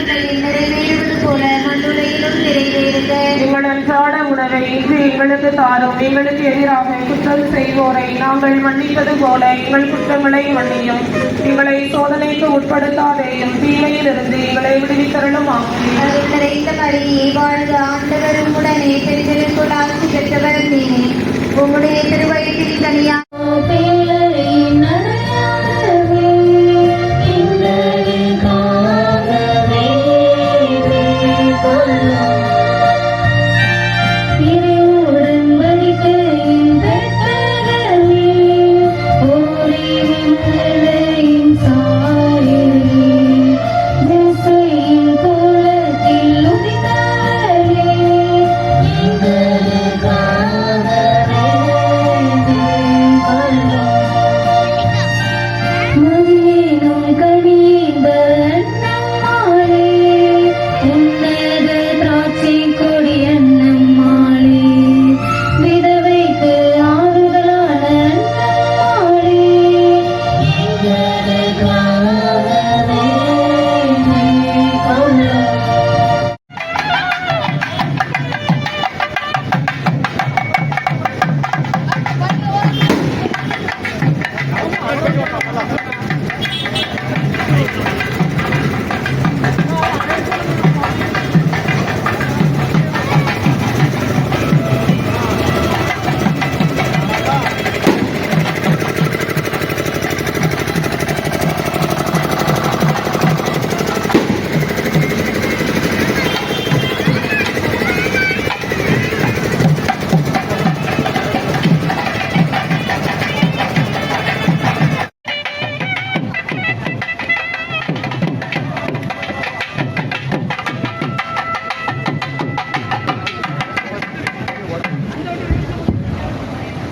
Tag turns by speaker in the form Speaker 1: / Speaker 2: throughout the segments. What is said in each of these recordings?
Speaker 1: விண்ணுலகில் நிறைவேறுவது போல மண்ணுலகிலும் நிறைவேறுக
Speaker 2: எங்கள் அன்றாட உணவை இன்று எங்களுக்கு தாரும். எங்களுக்கு எதிராக குற்றம் செய்வோரை நாங்கள் மன்னிப்பது போல எங்கள் குற்றங்களை மன்னியும். எங்களை சோதனைக்கு உட்படுத்தாதேயும் தீமையிலிருந்து எங்களை விடுவித்தரணும் ஆகும்
Speaker 1: அருள் நிறைந்த ஆண்டவரும் உடனே ஆட்சி பெற்றவர் நீனே உம்முடைய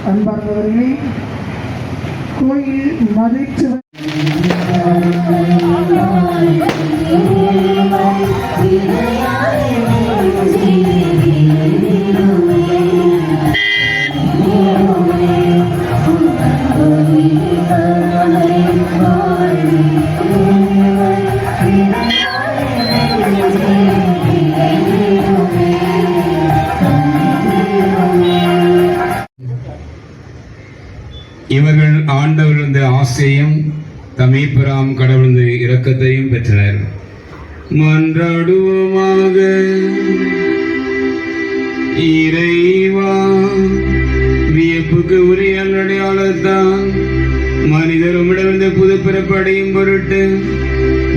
Speaker 3: அன்பார்ந்தவர்களே கோயில் மதிச்சு
Speaker 4: ஆசையும் தமீபுராம் கடவுளது இரக்கத்தையும் பெற்றனர். மன்றாடுவோமாக. இறைவா வியப்புக்கு உரிய அடையாளத்தான் மனிதர் உம்மிடமிருந்து புது பிறப்படையும் பொருட்டு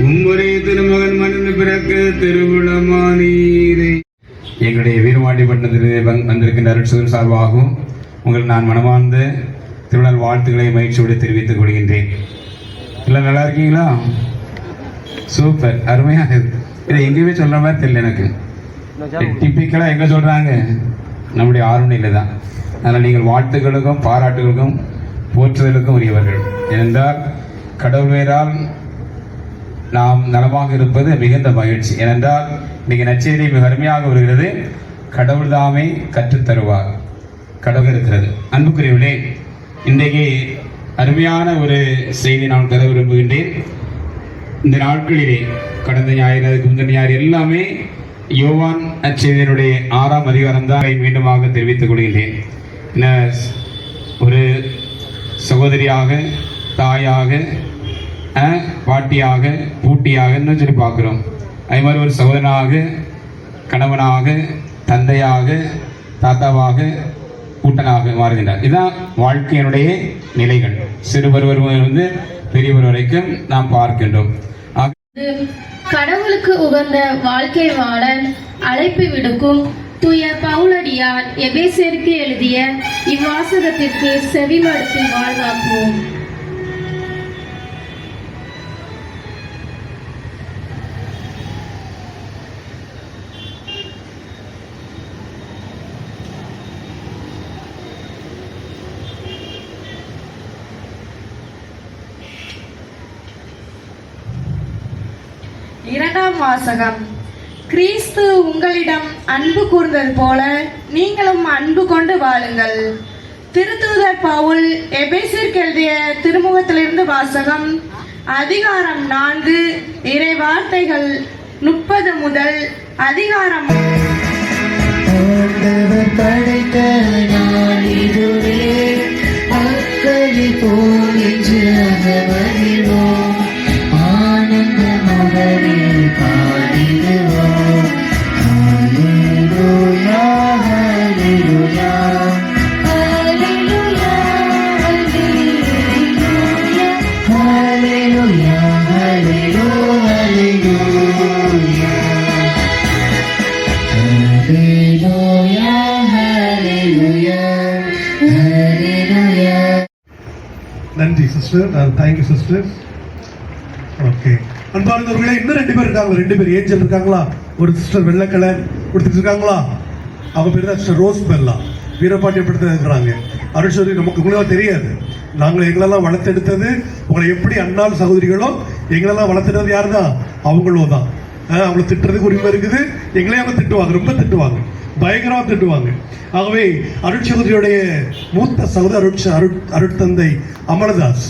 Speaker 4: உம்முறை திருமகன் மனித பிறக்க திருவிழமானீரே எங்களுடைய வீரமாட்டி பட்டணத்திலே வந்திருக்கின்ற அருட்சுதன் சார்பாகவும் உங்கள் நான் மனமார்ந்த திருநாள் வாழ்த்துக்களை மகிழ்ச்சியோடு தெரிவித்துக் கொள்கின்றேன். எல்லாம் நல்லா இருக்கீங்களா? சூப்பர் அருமையாக இருக்கு. இதை எங்கேயுமே சொல்கிற மாதிரி தெரியல எனக்கு. டிப்பிக்கலாக எங்கே சொல்கிறாங்க நம்முடைய ஆர்வணையில் தான். அதனால் நீங்கள் வாழ்த்துக்களுக்கும் பாராட்டுகளுக்கும் போற்றுதலுக்கும் உரியவர்கள். ஏனென்றால் கடவுள் வேறால் நாம் நலமாக இருப்பது மிகுந்த மகிழ்ச்சி. ஏனென்றால் இன்னைக்கு நச்செய்தி மிக அருமையாக வருகிறது. கடவுள் தாமே கற்றுத் தருவார் கடவுள் இருக்கிறது. அன்புக்குரியவர்களே இன்றைக்கு அருமையான ஒரு செய்தி நான் தர விரும்புகின்றேன். இந்த நாட்களிலே கடந்த ஞாயிறு அதுக்கு முந்தின ஞாயிறு எல்லாமே யோவான் அச்செய்தியினுடைய ஆறாம் அதிகாரம் தான் மீண்டுமாக தெரிவித்துக் கொள்கின்றேன். ஒரு சகோதரியாக தாயாக பாட்டியாக பூட்டியாகன்னு சொல்லி பார்க்குறோம்? அதே மாதிரி ஒரு சகோதரனாக கணவனாக தந்தையாக தாத்தாவாக கூட்டனாக மாறுகின்றார். இதுதான் வாழ்க்கையினுடைய நிலைகள். சிறுவர் வந்து பெரியவர் வரைக்கும் நாம் பார்க்கின்றோம்.
Speaker 5: கடவுளுக்கு உகந்த வாழ்க்கை வாழ அழைப்பு விடுக்கும் தூய பவுலடியார் எபேசியருக்கு எழுதிய இவ்வாசகத்திற்கு செவிமடுத்து வாழ்வாக்குவோம்.
Speaker 6: இரண்டாம் வாசகம். கிறிஸ்து உங்களிடம் அன்பு கூர்ந்தது போல நீங்களும் அன்பு கொண்டு வாழுங்கள். திருத்தூதர் பவுல் எபேசிற்கு எழுதிய திருமுகத்திலிருந்து வாசகம் அதிகாரம் நான்கு இறை வார்த்தைகள் முப்பது முதல் அதிகாரம்
Speaker 7: நன்றி சிஸ்டர் தேங்க்யூ சிஸ்டர் ஓகே அன்பார்ந்தவர்களே இன்னும் ரெண்டு பேர் இருக்காங்க. ரெண்டு பேர் ஏஞ்சல் இருக்காங்களா? ஒரு சிஸ்டர் வெள்ளை கலர் கொடுத்துட்டு இருக்காங்களா? அவங்க பேர் தான் சிஸ்டர் ரோஸ் பெல்லா வீரபாண்டியப்படுத்த இருக்கிறாங்க. அருள்சோரி நமக்கு உங்களுக்கு தெரியாது. நாங்கள் எங்களெல்லாம் வளர்த்தெடுத்தது உங்களை எப்படி அண்ணாள் சகோதரிகளோ எங்களெல்லாம் வளர்த்தெடுத்தது யார் தான் அவங்களோ தான் அவங்களை திட்டுறதுக்கு உரிமை இருக்குது. எங்களே அவங்க திட்டுவாங்க ரொம்ப திட்டுவாங்க. பயங்கரமாக திட்டுவாங்க. ஆகவே அருட்சகோதரியுடைய மூத்த சகோதர அருட்ச அருட் அருட்தந்தை அமலதாஸ்.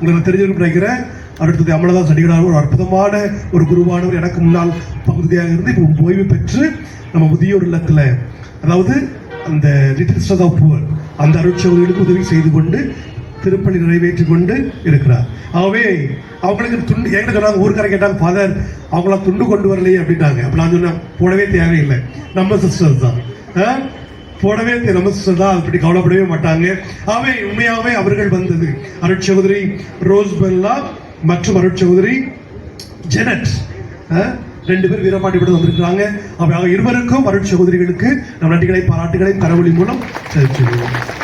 Speaker 7: உங்களுக்கு தெரிஞ்சிருக்கும் நினைக்கிறேன். அருட்தந்தை அமலதாஸ் அடிகளார் ஒரு அற்புதமான ஒரு குருவானவர். எனக்கு முன்னால் பகுதியாக இருந்து இப்போ ஓய்வு பெற்று நம்ம முதியோர் இல்லத்தில் அதாவது அந்த லிட்டில் ஆஃப் புவர் அந்த அருட்சகோதரிகளுக்கு உதவி செய்து கொண்டு திருப்பணி நிறைவேற்றி கொண்டு இருக்கிறார். ஆகவே அவங்களுக்கு துண்டு என்கிட்ட சொன்னாங்க ஊருக்கார கேட்டாங்க ஃபாதர் அவங்கள துண்டு கொண்டு வரலையே அப்படின்னாங்க. அப்படி நான் சொன்னேன் போடவே தேவையில்லை. நம்ம சிஸ்டர்ஸ் தான். ஆ? போடவே தே- நம்ம சிஸ்டர் தான் அப்படி கவலைப்படவே மாட்டாங்க. ஆகவே உண்மையாகவே அவர்கள் வந்தது. அருட்சௌதரி ரோஸ் பெல்லா மற்றும் அருட்சௌதரி ஜெனட். ஆ? ரெண்டு பேர் வீரபாண்டிப்பட்டு வந்திருக்கிறாங்க. அவங்க இருவருக்கும் அருட்சகோதரிகளுக்கு நம் நன்றிகளை பாராட்டுகளை கரவொலி மூலம் தெரிவிச்சுக்கிறோம்